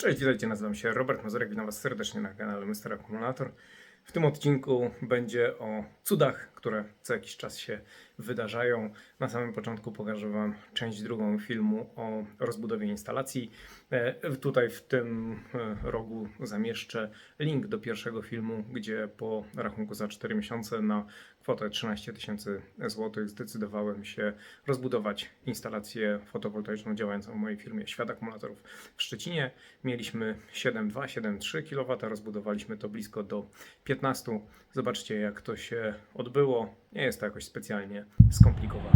Cześć, witajcie, nazywam się Robert Mazurek, witam Was serdecznie na kanale Mr. Akumulator. W tym odcinku będzie o cudach, które co jakiś czas się wydarzają. Na samym początku pokażę Wam część drugą filmu o rozbudowie instalacji. E, Tutaj w tym e, rogu zamieszczę link do pierwszego filmu, gdzie po rachunku za 4 miesiące na kwotę 13 tysięcy złotych zdecydowałem się rozbudować instalację fotowoltaiczną działającą w mojej firmie Świat Akumulatorów w Szczecinie. Mieliśmy 7,2, 7,3 kW, rozbudowaliśmy to blisko do 15. Zobaczcie jak to się odbyło. Nie jest to jakoś specjalnie skomplikowane.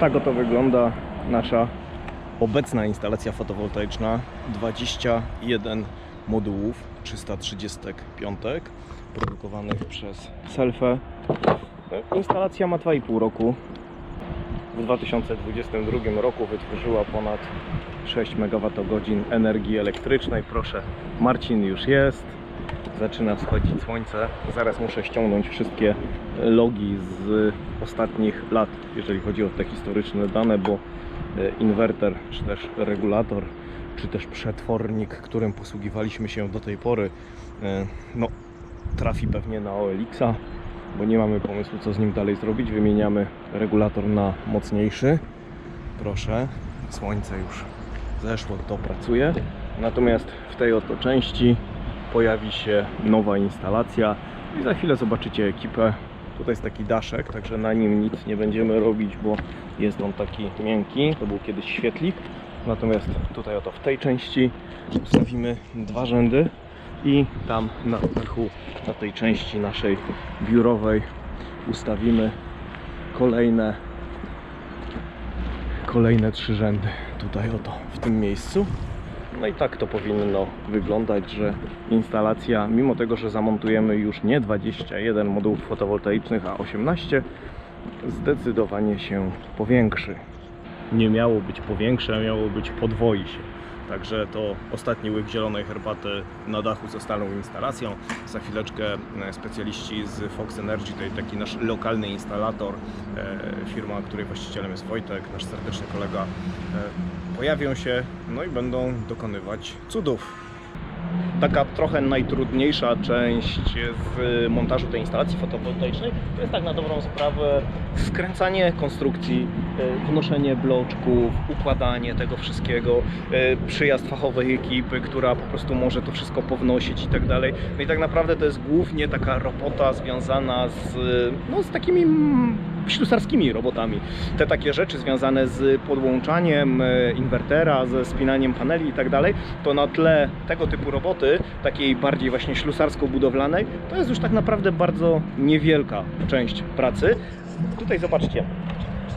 Tak oto wygląda nasza obecna instalacja fotowoltaiczna. 21 modułów 335 produkowanych przez Selfę. Instalacja ma 2,5 roku. W 2022 roku wytworzyła ponad 6 MWh energii elektrycznej. Proszę, Marcin już jest. Zaczyna wschodzić słońce. Zaraz muszę ściągnąć wszystkie logi z ostatnich lat, jeżeli chodzi o te historyczne dane, bo e, inwerter, czy też regulator, czy też przetwornik, którym posługiwaliśmy się do tej pory, e, no, trafi pewnie na OLX-a, bo nie mamy pomysłu, co z nim dalej zrobić. Wymieniamy regulator na mocniejszy. Proszę, słońce już zeszło, to pracuje. Natomiast w tej oto części pojawi się nowa instalacja i za chwilę zobaczycie ekipę. Tutaj jest taki daszek, także na nim nic nie będziemy robić, bo jest on taki miękki. To był kiedyś świetlik. Natomiast tutaj oto w tej części ustawimy dwa rzędy i tam na dachu, na tej części naszej biurowej ustawimy kolejne kolejne trzy rzędy tutaj oto w tym miejscu. No i tak to powinno wyglądać, że instalacja, mimo tego, że zamontujemy już nie 21 modułów fotowoltaicznych, a 18, zdecydowanie się powiększy. Nie miało być powiększe, miało być podwoi się. Także to ostatni łyk zielonej herbaty na dachu ze stalą instalacją. Za chwileczkę e, specjaliści z Fox Energy, to taki nasz lokalny instalator, e, firma, której właścicielem jest Wojtek, nasz serdeczny kolega, e, pojawią się no i będą dokonywać cudów. Taka trochę najtrudniejsza część w montażu tej instalacji fotowoltaicznej to jest tak na dobrą sprawę skręcanie konstrukcji, e, wnoszenie bloczków, układanie tego wszystkiego, e, przyjazd fachowej ekipy, która po prostu może to wszystko pownosić i tak dalej. No i tak naprawdę to jest głównie taka robota związana z, no, z takimi mm, ślusarskimi robotami. Te takie rzeczy związane z podłączaniem e, inwertera, ze spinaniem paneli i tak dalej, to na tle tego typu roboty, takiej bardziej właśnie ślusarsko-budowlanej, to jest już tak naprawdę bardzo niewielka część pracy. Tutaj zobaczcie,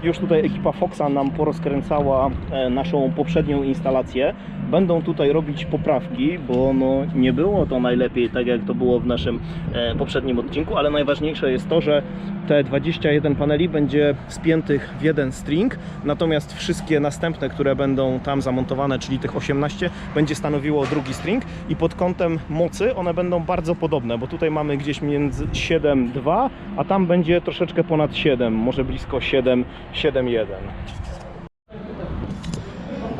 już tutaj ekipa Foxa nam porozkręcała e, naszą poprzednią instalację. Będą tutaj robić poprawki, bo no nie było to najlepiej tak jak to było w naszym e, poprzednim odcinku, ale najważniejsze jest to, że te 21 paneli będzie spiętych w jeden string, natomiast wszystkie następne, które będą tam zamontowane, czyli tych 18, będzie stanowiło drugi string i pod kątem mocy one będą bardzo podobne, bo tutaj mamy gdzieś między 7,2, a tam będzie troszeczkę ponad 7, może blisko 7, 7,1.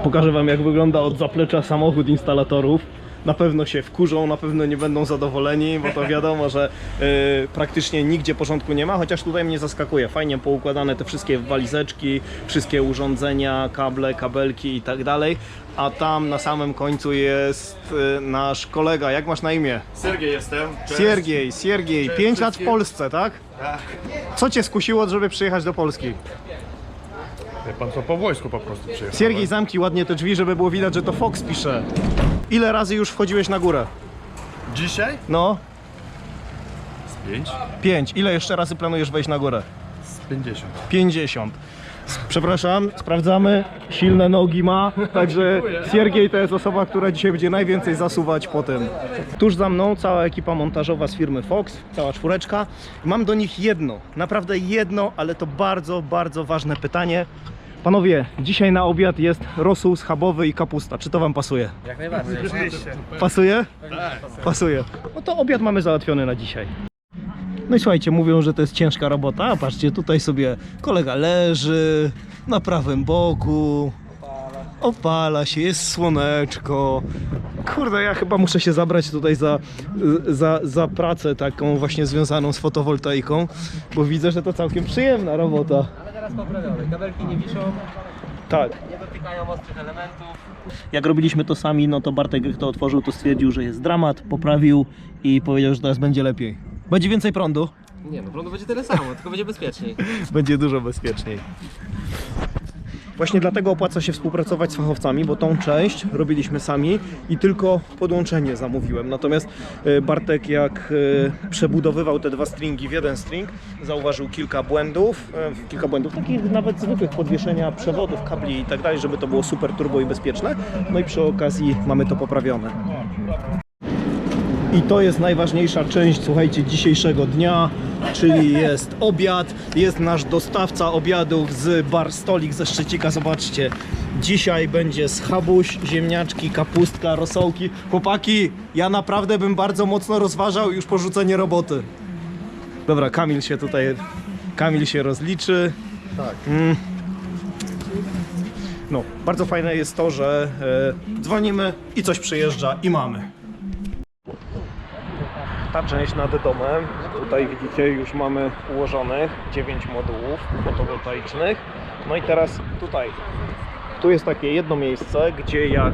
Pokażę Wam jak wygląda od zaplecza samochód instalatorów. Na pewno się wkurzą, na pewno nie będą zadowoleni, bo to wiadomo, że y, praktycznie nigdzie porządku nie ma, chociaż tutaj mnie zaskakuje. Fajnie poukładane te wszystkie walizeczki, wszystkie urządzenia, kable, kabelki i tak dalej. A tam na samym końcu jest y, nasz kolega. Jak masz na imię? Sergiej jestem. Cześć. Siergiej, Siergiej. Cześć 5 lat w. Polsce, tak? Tak. Co Cię skusiło, żeby przyjechać do Polski? Wie pan co, po wojsku po prostu przyjechałem. Siergiej, zamknij ładnie te drzwi, żeby było widać, że to Fox pisze. Ile razy już wchodziłeś na górę? Dzisiaj? No, Z 5? pięć. Ile jeszcze razy planujesz wejść na górę? Z 50. 50. S- Przepraszam, sprawdzamy. Silne nogi ma, także Siergiej to jest osoba, która dzisiaj będzie najwięcej zasuwać po tym. Tuż za mną cała ekipa montażowa z firmy Fox, cała czwóreczka. Mam do nich jedno, naprawdę jedno, ale to bardzo, bardzo ważne pytanie. Panowie, dzisiaj na obiad jest rosół schabowy i kapusta. Czy to wam pasuje? Jak najbardziej, oczywiście. Pasuje? Pasuje. No to obiad mamy załatwiony na dzisiaj. No i słuchajcie, mówią, że to jest ciężka robota. A patrzcie, tutaj sobie kolega leży na prawym boku. Opala się, jest słoneczko. Kurde, ja chyba muszę się zabrać tutaj za, za, za pracę taką właśnie związaną z fotowoltaiką, bo widzę, że to całkiem przyjemna robota. Ale teraz poprawione. Kabelki nie wiszą, Tak. nie dotykają ostrych elementów. Jak robiliśmy to sami, no to Bartek jak to otworzył, to stwierdził, że jest dramat, poprawił i powiedział, że teraz będzie lepiej. Będzie więcej prądu, Nie no, prądu będzie tyle samo, tylko będzie bezpieczniej. będzie dużo bezpieczniej. Właśnie dlatego opłaca się współpracować z fachowcami, bo tą część robiliśmy sami i tylko podłączenie zamówiłem. Natomiast e, Bartek jak e, przebudowywał te dwa stringi w jeden string, zauważył kilka błędów, e, kilka błędów takich nawet zwykłych podwieszenia przewodów, kabli i tak dalej, żeby to było super turbo i bezpieczne. No i przy okazji mamy to poprawione. I to jest najważniejsza część, słuchajcie, dzisiejszego dnia, czyli jest obiad. Jest nasz dostawca obiadów z bar Stolik ze Szczecika. Zobaczcie, dzisiaj będzie schabuś, ziemniaczki, kapustka, rosołki. Chłopaki, ja naprawdę bym bardzo mocno rozważał już porzucenie roboty. Dobra, Kamil się tutaj, Kamil się rozliczy. Tak. Mm. No, bardzo fajne jest to, że e, dzwonimy i coś przyjeżdża i mamy ta część nad domem. Tutaj widzicie już mamy ułożonych 9 modułów fotowoltaicznych. No i teraz tutaj. Tu jest takie jedno miejsce, gdzie jak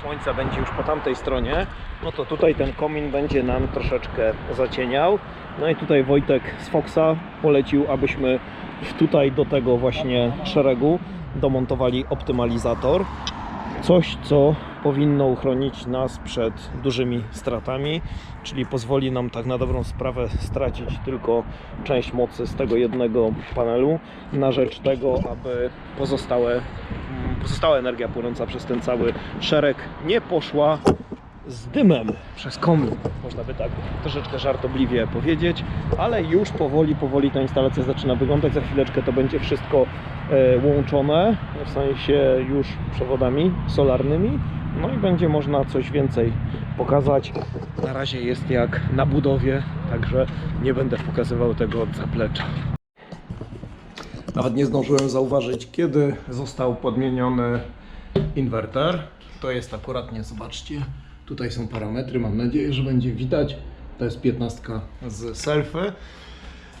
słońce będzie już po tamtej stronie, no to tutaj ten komin będzie nam troszeczkę zacieniał. No i tutaj Wojtek z Foxa polecił, abyśmy tutaj do tego właśnie szeregu domontowali optymalizator. Coś, co powinno uchronić nas przed dużymi stratami, czyli pozwoli nam tak na dobrą sprawę stracić tylko część mocy z tego jednego panelu na rzecz tego, aby pozostałe, mm, pozostała energia płynąca przez ten cały szereg nie poszła z dymem przez komin, można by tak troszeczkę żartobliwie powiedzieć, ale już powoli, powoli ta instalacja zaczyna wyglądać. Za chwileczkę to będzie wszystko łączone, w sensie już przewodami solarnymi, no i będzie można coś więcej pokazać. Na razie jest jak na budowie, także nie będę pokazywał tego od zaplecza. Nawet nie zdążyłem zauważyć, kiedy został podmieniony inwerter. To jest akurat nie, zobaczcie. Tutaj są parametry, mam nadzieję, że będzie widać. To jest 15 z selfy.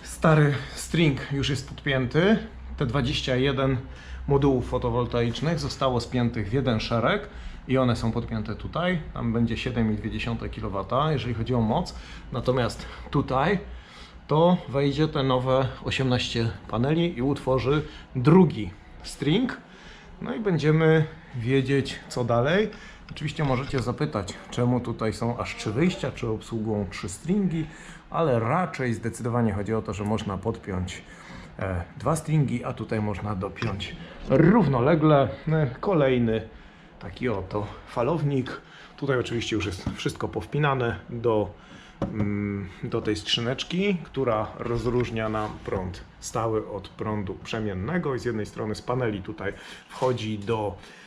Stary string już jest podpięty. Te 21 modułów fotowoltaicznych zostało spiętych w jeden szereg i one są podpięte tutaj. Tam będzie 7,2 kW, jeżeli chodzi o moc. Natomiast tutaj to wejdzie te nowe 18 paneli i utworzy drugi string. No i będziemy wiedzieć, co dalej. Oczywiście możecie zapytać, czemu tutaj są aż trzy wyjścia, czy obsługą trzy stringi, ale raczej zdecydowanie chodzi o to, że można podpiąć dwa stringi, a tutaj można dopiąć równolegle e, kolejny taki oto falownik. Tutaj oczywiście już jest wszystko powpinane do, mm, do tej skrzyneczki, która rozróżnia nam prąd stały od prądu przemiennego i z jednej strony z paneli tutaj wchodzi do e,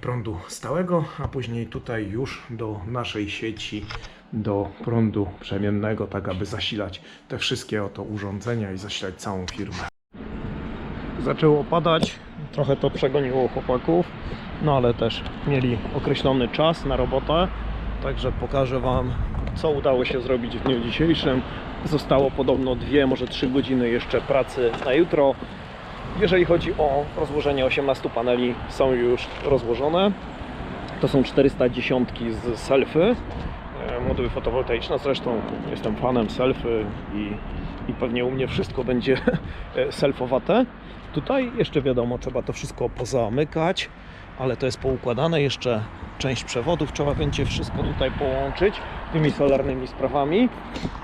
prądu stałego, a później tutaj już do naszej sieci do prądu przemiennego, tak aby zasilać te wszystkie oto urządzenia i zasilać całą firmę. Zaczęło padać, trochę to przegoniło chłopaków, no ale też mieli określony czas na robotę, także pokażę Wam, co udało się zrobić w dniu dzisiejszym. Zostało podobno dwie, może trzy godziny jeszcze pracy na jutro. Jeżeli chodzi o rozłożenie 18 paneli, są już rozłożone. To są 410 z selfy, e, moduły fotowoltaiczne. Zresztą jestem fanem selfy i, i pewnie u mnie wszystko będzie selfowate. Tutaj jeszcze wiadomo, trzeba to wszystko pozamykać, ale to jest poukładane. Jeszcze część przewodów trzeba będzie wszystko tutaj połączyć tymi solarnymi sprawami.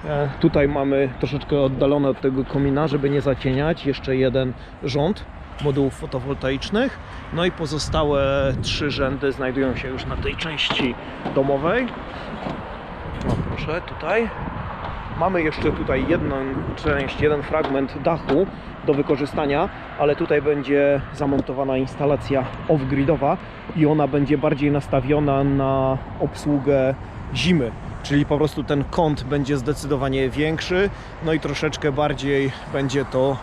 E, Tutaj mamy troszeczkę oddalone od tego komina, żeby nie zacieniać. Jeszcze jeden rząd modułów fotowoltaicznych. No i pozostałe trzy rzędy znajdują się już na tej części domowej. O proszę, tutaj. Mamy jeszcze tutaj jedną część, jeden fragment dachu do wykorzystania, ale tutaj będzie zamontowana instalacja off-gridowa i ona będzie bardziej nastawiona na obsługę zimy. Czyli po prostu ten kąt będzie zdecydowanie większy, no i troszeczkę bardziej będzie to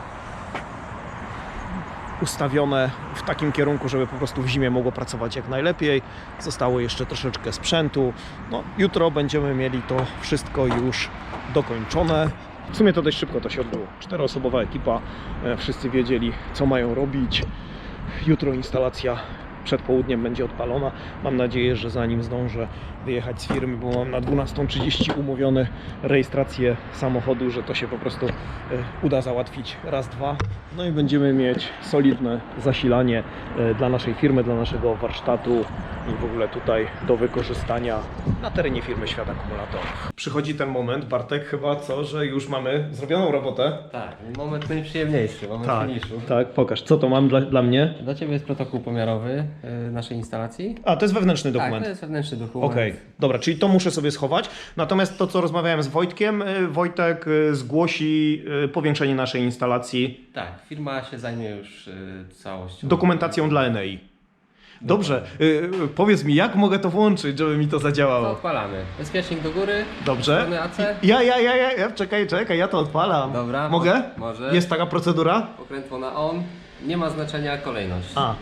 ustawione w takim kierunku, żeby po prostu w zimie mogło pracować jak najlepiej. Zostało jeszcze troszeczkę sprzętu. No, jutro będziemy mieli to wszystko już dokończone. W sumie to dość szybko to się odbyło. Czteroosobowa ekipa, e, wszyscy wiedzieli co mają robić. Jutro instalacja przed południem będzie odpalona. Mam nadzieję, że zanim zdążę wyjechać z firmy, bo mam na 12.30 umówione rejestrację samochodu, że to się po prostu e, uda załatwić raz, dwa. No i będziemy mieć solidne zasilanie e, dla naszej firmy, dla naszego warsztatu i w ogóle tutaj do wykorzystania na terenie firmy Świat Akumulatorów. Przychodzi ten moment, Bartek, chyba co, że już mamy zrobioną robotę. Tak, moment najprzyjemniejszy, moment Tak, finiszu. tak, pokaż, co to mam dla, dla mnie? Dla Ciebie jest protokół pomiarowy y, naszej instalacji. A, to jest wewnętrzny Tak, dokument. to jest wewnętrzny dokument. Okej, dobra, czyli to muszę sobie schować. Natomiast to, co rozmawiałem z Wojtkiem, y, Wojtek y, zgłosi y, powiększenie naszej instalacji Tak, firma się zajmie już całością. dokumentacją dla Enei. Dobrze, powiedz mi, jak mogę to włączyć, żeby mi to To zadziałało? odpalamy. Bezpiecznik do góry. Dobrze. Ja, ja, ja, ja, ja, czekaj, czekaj, ja to odpalam. Dobra, Mogę? mo- może. Jest taka procedura? Pokrętło na on. Nie ma znaczenia kolejność. A,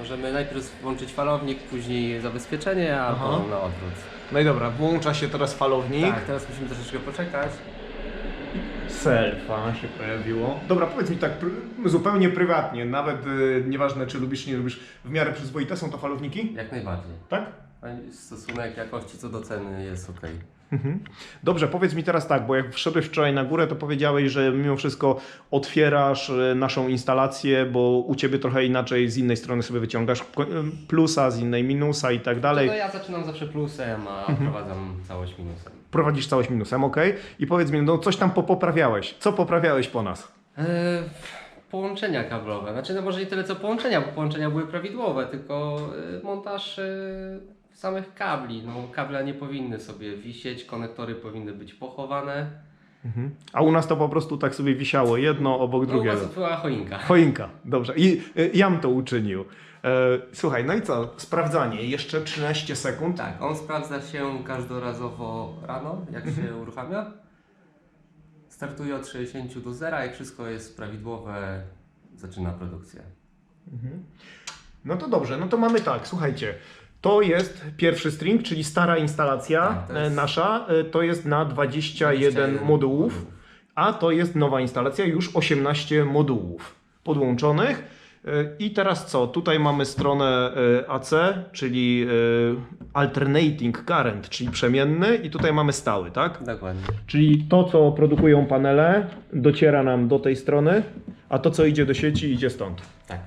Możemy najpierw włączyć falownik, później zabezpieczenie, albo Aha. na odwrót. no i dobra, włącza się teraz falownik. Tak, teraz musimy troszeczkę poczekać. Selfa się pojawiło. Dobra, powiedz mi tak pr- zupełnie prywatnie, nawet y, nieważne czy lubisz, czy nie lubisz, w miarę przyzwoite są to falowniki? Jak najbardziej. Tak? Stosunek jakości co do ceny jest ok. Mhm. Dobrze, powiedz mi teraz tak, bo jak wszedłeś wczoraj na górę, to powiedziałeś, że mimo wszystko otwierasz e, naszą instalację, bo u Ciebie trochę inaczej z innej strony sobie wyciągasz ko- plusa, z innej minusa i tak dalej. No ja zaczynam zawsze plusem, a prowadzam całość minusem. Prowadzisz całość minusem, ok? I powiedz mi, no coś tam poprawiałeś. Co poprawiałeś po nas? Eee, połączenia kablowe. Znaczy, no może nie tyle co połączenia, bo połączenia były prawidłowe, tylko e, montaż e, samych kabli. No, kable nie powinny sobie wisieć, konektory powinny być pochowane. A u nas to po prostu tak sobie wisiało, jedno obok No, u drugiego. was była choinka. Choinka, dobrze. I y, jam to uczynił. E, słuchaj, no i co? Sprawdzanie. Jeszcze 13 sekund. Tak, on sprawdza się każdorazowo rano, jak się uruchamia. Startuje od 60 do 0, jak wszystko jest prawidłowe, zaczyna produkcję. No to dobrze, no to mamy tak, słuchajcie. To jest pierwszy string, czyli stara instalacja Tak, to jest- e, nasza. e, To jest na 21, 21 modułów, a to jest nowa instalacja, już 18 modułów podłączonych. E, I teraz co? Tutaj mamy stronę e, AC, czyli e, alternating current, czyli przemienny, i tutaj mamy stały, tak? Dokładnie. Czyli to, co produkują panele, dociera nam do tej strony, a to, co idzie do sieci, idzie stąd. Tak.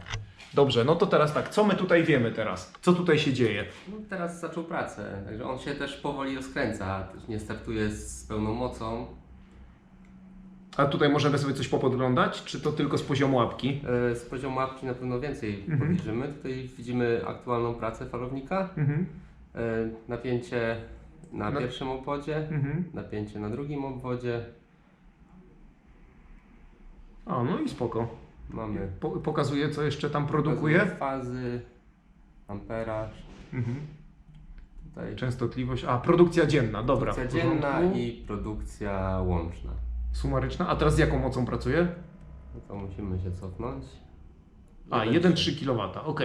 Dobrze, no to teraz tak, co my tutaj wiemy teraz? Co tutaj się dzieje? No, teraz zaczął pracę, także on się też powoli rozkręca, też nie startuje z pełną mocą. A tutaj możemy sobie coś popodglądać, czy to tylko z poziomu łapki? E, Z poziomu łapki na pewno więcej Mhm. podliczymy. Tutaj widzimy aktualną pracę falownika. Mhm. E, Napięcie na No. pierwszym obwodzie, Mhm. napięcie na drugim obwodzie. A, no i spoko. Mamy Po, pokazuje, co jeszcze tam produkuje. fazy, amperaż. Mhm. Tutaj Częstotliwość. A, produkcja dzienna, dobra. produkcja dzienna i produkcja łączna. Sumaryczna. A teraz z jaką mocą pracuje? No to musimy się cofnąć. A, Jeden 1,3 kW, ok.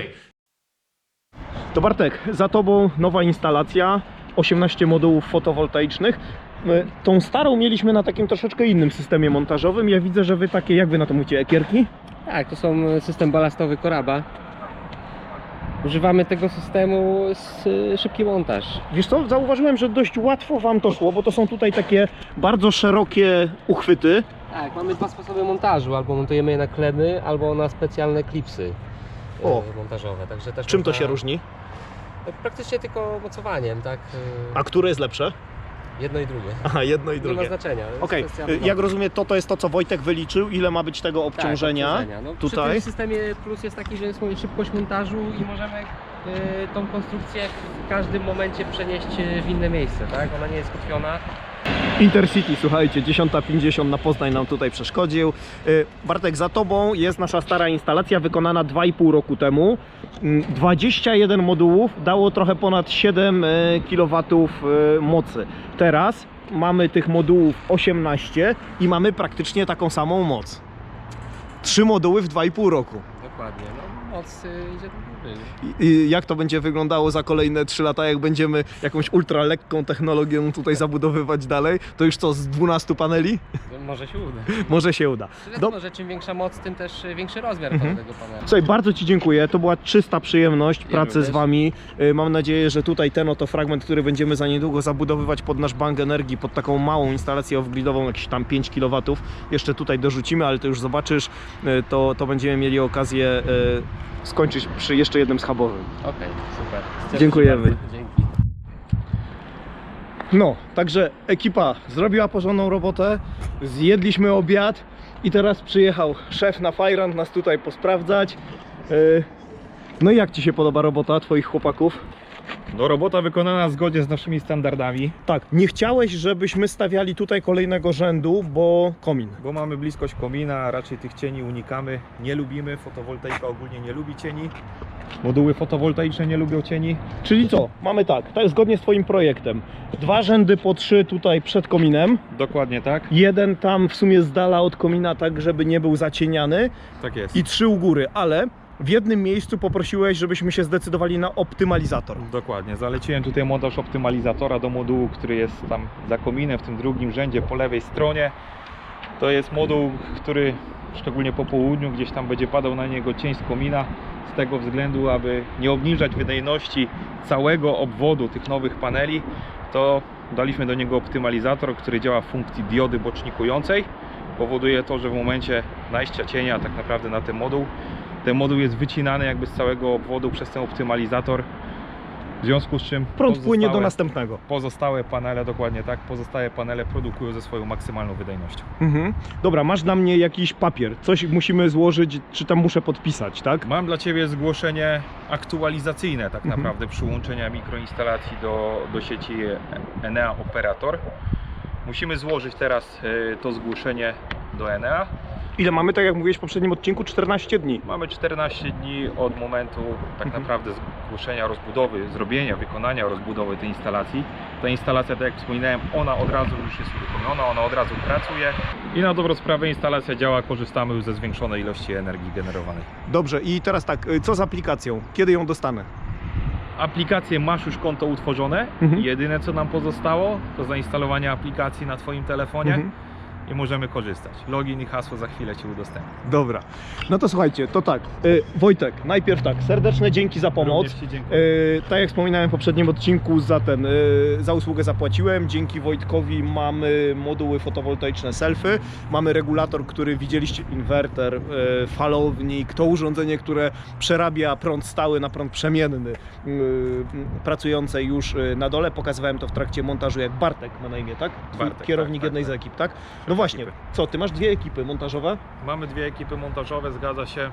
To Bartek, za Tobą nowa instalacja, 18 modułów fotowoltaicznych. My Tą starą mieliśmy na takim troszeczkę innym systemie montażowym. Ja widzę, że Wy takie, jak Wy na to mówicie, ekierki? Tak, to są e, system balastowy Koraba. Używamy tego systemu z e, szybki montaż. Wiesz co, zauważyłem, że dość łatwo Wam to szło, bo to są tutaj takie bardzo szerokie uchwyty. Tak, mamy dwa sposoby montażu. Albo montujemy je na klemy, albo na specjalne klipsy e, O. montażowe. Także też Czym to można- się różni? Praktycznie tylko mocowaniem, tak? e, A które jest lepsze? Jedno i drugie. Aha, jedno i Nie ma drugie. znaczenia. to jest Okej, kwestia y, wyboru. jak rozumiem, to to jest to, co Wojtek wyliczył, ile ma być tego obciążenia. Tak, obciążenia. No, Przy tutaj. tym systemie plus jest taki, że jest mówię, szybkość montażu i możemy e, tą konstrukcję w każdym momencie przenieść e, w inne miejsce, tak? Ona nie jest kotwiona. Intercity, słuchajcie, 10.50 na Poznań nam tutaj przeszkodził. Y, Bartek, za Tobą jest nasza stara instalacja wykonana 2,5 roku temu. Mm, 21 modułów dało trochę ponad 7 kW mocy. Teraz mamy tych modułów 18 i mamy praktycznie taką samą moc. Trzy moduły w 2,5 roku. Dokładnie, no moc y, idzie do góry. nie? I, I jak to będzie wyglądało za kolejne 3 lata, jak będziemy jakąś ultra lekką technologią tutaj zabudowywać dalej? To już co, z 12 paneli? Może się uda. Może się uda. Wiadomo, że czym większa moc, tym też większy rozmiar Mhm. tego panelu. Słuchaj, bardzo Ci dziękuję. To była czysta przyjemność Ja pracy z. Wami. Y, Mam nadzieję, że tutaj ten oto fragment, który będziemy za niedługo zabudowywać pod nasz bank energii, pod taką małą instalację off-gridową, jakieś tam 5 kW, jeszcze tutaj dorzucimy, ale to już zobaczysz, y, to, to będziemy mieli okazję y, skończyć przy jeszcze jednym schabowym. Okej, super. Się Dziękujemy. bardzo. Dzięki. No, także ekipa zrobiła porządną robotę, zjedliśmy obiad i teraz przyjechał szef na Fajrant nas tutaj posprawdzać. Y, No i jak Ci się podoba robota Twoich chłopaków? No robota wykonana zgodnie z naszymi standardami, Tak, nie chciałeś, żebyśmy stawiali tutaj kolejnego rzędu, bo komin. bo mamy bliskość komina, raczej tych cieni unikamy, nie lubimy, fotowoltaika ogólnie nie lubi cieni. Moduły fotowoltaiczne nie lubią cieni. Czyli co? Mamy tak, to jest zgodnie z Twoim projektem. Dwa rzędy po trzy tutaj przed kominem, Dokładnie tak, jeden tam w sumie z dala od komina, tak żeby nie był zacieniany tak jest. i trzy u góry, ale w jednym miejscu poprosiłeś, żebyśmy się zdecydowali na optymalizator. Dokładnie, zaleciłem tutaj montaż optymalizatora do modułu, który jest tam za kominem, w tym drugim rzędzie po lewej stronie. To jest moduł, który szczególnie po południu gdzieś tam będzie padał na niego cień z komina z tego względu, aby nie obniżać wydajności całego obwodu tych nowych paneli, to daliśmy do niego optymalizator, który działa w funkcji diody bocznikującej. Powoduje to, że w momencie najścia cienia tak naprawdę na ten moduł, ten moduł jest wycinany jakby z całego obwodu przez ten optymalizator. W związku z czym Prąd płynie do następnego. Pozostałe panele, dokładnie tak, pozostałe panele produkują ze swoją maksymalną wydajnością. Mhm. Dobra, masz dla mnie jakiś papier, coś musimy złożyć, czy tam muszę podpisać, tak? Mam dla Ciebie zgłoszenie aktualizacyjne tak Mhm. naprawdę przyłączenia mikroinstalacji do, do sieci Enea Operator. Musimy złożyć teraz y, to zgłoszenie do Enea. Ile mamy, tak jak mówiłeś w poprzednim odcinku, 14 dni. Mamy 14 dni od momentu tak Mhm. naprawdę zgłoszenia rozbudowy, zrobienia, wykonania rozbudowy tej instalacji. Ta instalacja, tak jak wspominałem, ona od razu już jest uruchomiona, ona od razu pracuje i na dobrą sprawę instalacja działa, korzystamy już ze zwiększonej ilości energii generowanej. Dobrze, i teraz tak, y, co z aplikacją? Kiedy ją dostanę? Aplikację masz już konto utworzone. Mhm. Jedyne co nam pozostało to zainstalowanie aplikacji na Twoim telefonie Mhm. I możemy korzystać. Login i hasło za chwilę Ci udostępnię. Dobra. No to słuchajcie, to tak. Y, Wojtek, najpierw tak, serdeczne dzięki za pomoc. Również Ci dziękuję. Y, tak jak wspominałem w poprzednim odcinku, za ten, y, za usługę zapłaciłem. Dzięki Wojtkowi mamy moduły fotowoltaiczne selfy, mamy regulator, który widzieliście, inwerter, y, falownik, to urządzenie, które przerabia prąd stały na prąd przemienny, y, pracujące już y, na dole. Pokazywałem to w trakcie montażu, jak Bartek ma na imię, tak? Twój Bartek, kierownik tak, jednej tak, z ekip, tak? No właśnie, ekipy. co, ty masz dwie ekipy montażowe? Mamy dwie ekipy montażowe, zgadza się.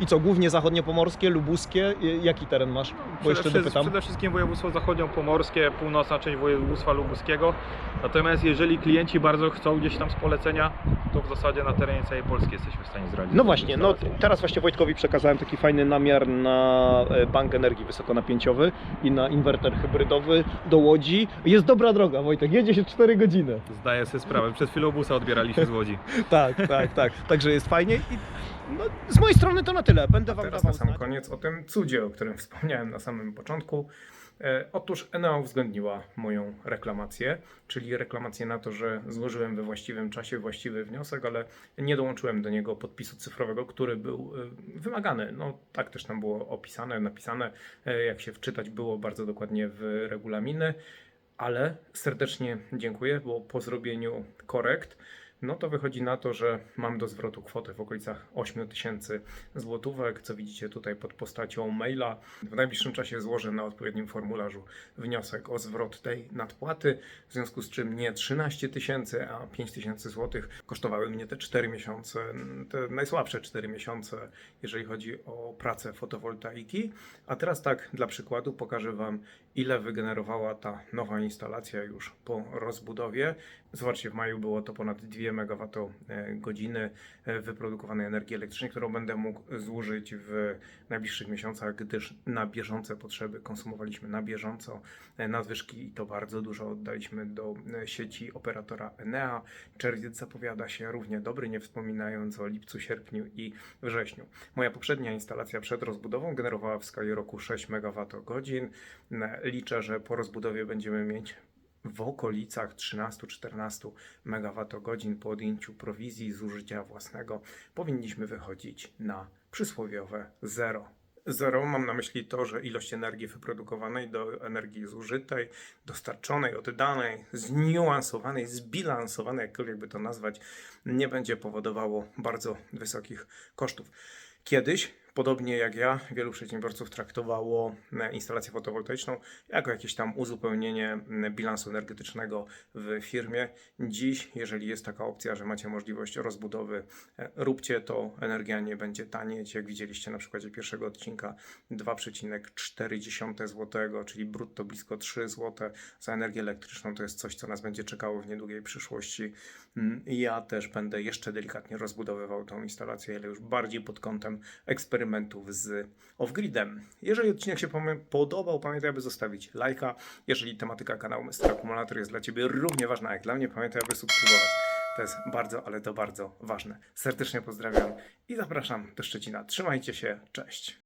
I co, głównie zachodniopomorskie, lubuskie? Jaki teren masz? Bo Przede, jeszcze wszystkim- dopytam. przede wszystkim województwo zachodniopomorskie, północna część województwa lubuskiego. Natomiast jeżeli klienci bardzo chcą gdzieś tam z polecenia, to w zasadzie na terenie całej Polski jesteśmy w stanie zrealizować. No właśnie, no teraz właśnie Wojtkowi przekazałem taki fajny namiar na e, bank energii wysokonapięciowy i na inwerter hybrydowy do Łodzi. Jest dobra droga, Wojtek, jedzie się 4 godziny. Zdaję sobie sprawę. Przed chwilą busa odbieraliśmy z Łodzi. Tak, tak, tak. Także jest fajnie i no, z mojej strony to na tyle. Będę wam Teraz dawał na sam znać. koniec o tym cudzie, o którym wspomniałem na samym początku. E, Otóż Enea uwzględniła moją reklamację, czyli reklamację na to, że złożyłem we właściwym czasie właściwy wniosek, ale nie dołączyłem do niego podpisu cyfrowego, który był e, wymagany. No tak też tam było opisane, napisane, e, jak się wczytać było bardzo dokładnie w regulaminy, ale serdecznie dziękuję, bo po zrobieniu korekt no to wychodzi na to, że mam do zwrotu kwotę w okolicach 8 tysięcy złotówek, co widzicie tutaj pod postacią maila. W najbliższym czasie złożę na odpowiednim formularzu wniosek o zwrot tej nadpłaty, w związku z czym nie 13 tysięcy, a 5 tysięcy złotych kosztowały mnie te 4 miesiące, te najsłabsze 4 miesiące, jeżeli chodzi o pracę fotowoltaiki. A teraz tak dla przykładu pokażę Wam, ile wygenerowała ta nowa instalacja już po rozbudowie. Zobaczcie, w maju było to ponad 2 MWh wyprodukowanej energii elektrycznej, którą będę mógł zużyć w najbliższych miesiącach, gdyż na bieżące potrzeby konsumowaliśmy na bieżąco e, nadwyżki i to bardzo dużo oddaliśmy do e, sieci operatora Enea. Czerwiec zapowiada się równie dobry, nie wspominając o lipcu, sierpniu i wrześniu. Moja poprzednia instalacja przed rozbudową generowała w skali roku 6 MWh. Liczę, że po rozbudowie będziemy mieć w okolicach 13-14 MWh po odjęciu prowizji zużycia własnego powinniśmy wychodzić na przysłowiowe zero. Zero mam na myśli to, że ilość energii wyprodukowanej do energii zużytej, dostarczonej, oddanej, zniuansowanej, zbilansowanej, jakkolwiek by to nazwać, nie będzie powodowało bardzo wysokich kosztów. Kiedyś, podobnie jak ja, wielu przedsiębiorców traktowało e, instalację fotowoltaiczną jako jakieś tam uzupełnienie bilansu energetycznego w firmie. Dziś, jeżeli jest taka opcja, że macie możliwość rozbudowy, e, róbcie to, energia nie będzie tanieć. Jak widzieliście na przykładzie pierwszego odcinka, 2,4 zł, czyli brutto blisko 3 zł za energię elektryczną. To jest coś, co nas będzie czekało w niedługiej przyszłości. Mm, Ja też będę jeszcze delikatnie rozbudowywał tą instalację, ale już bardziej pod kątem eksperymentów z off-gridem. Jeżeli odcinek się podobał, pamiętaj, aby zostawić lajka. Jeżeli tematyka kanału Mr. Akumulator jest dla Ciebie równie ważna jak dla mnie, pamiętaj, aby subskrybować. To jest bardzo, ale to bardzo ważne. Serdecznie pozdrawiam i zapraszam do Szczecina. Trzymajcie się, cześć.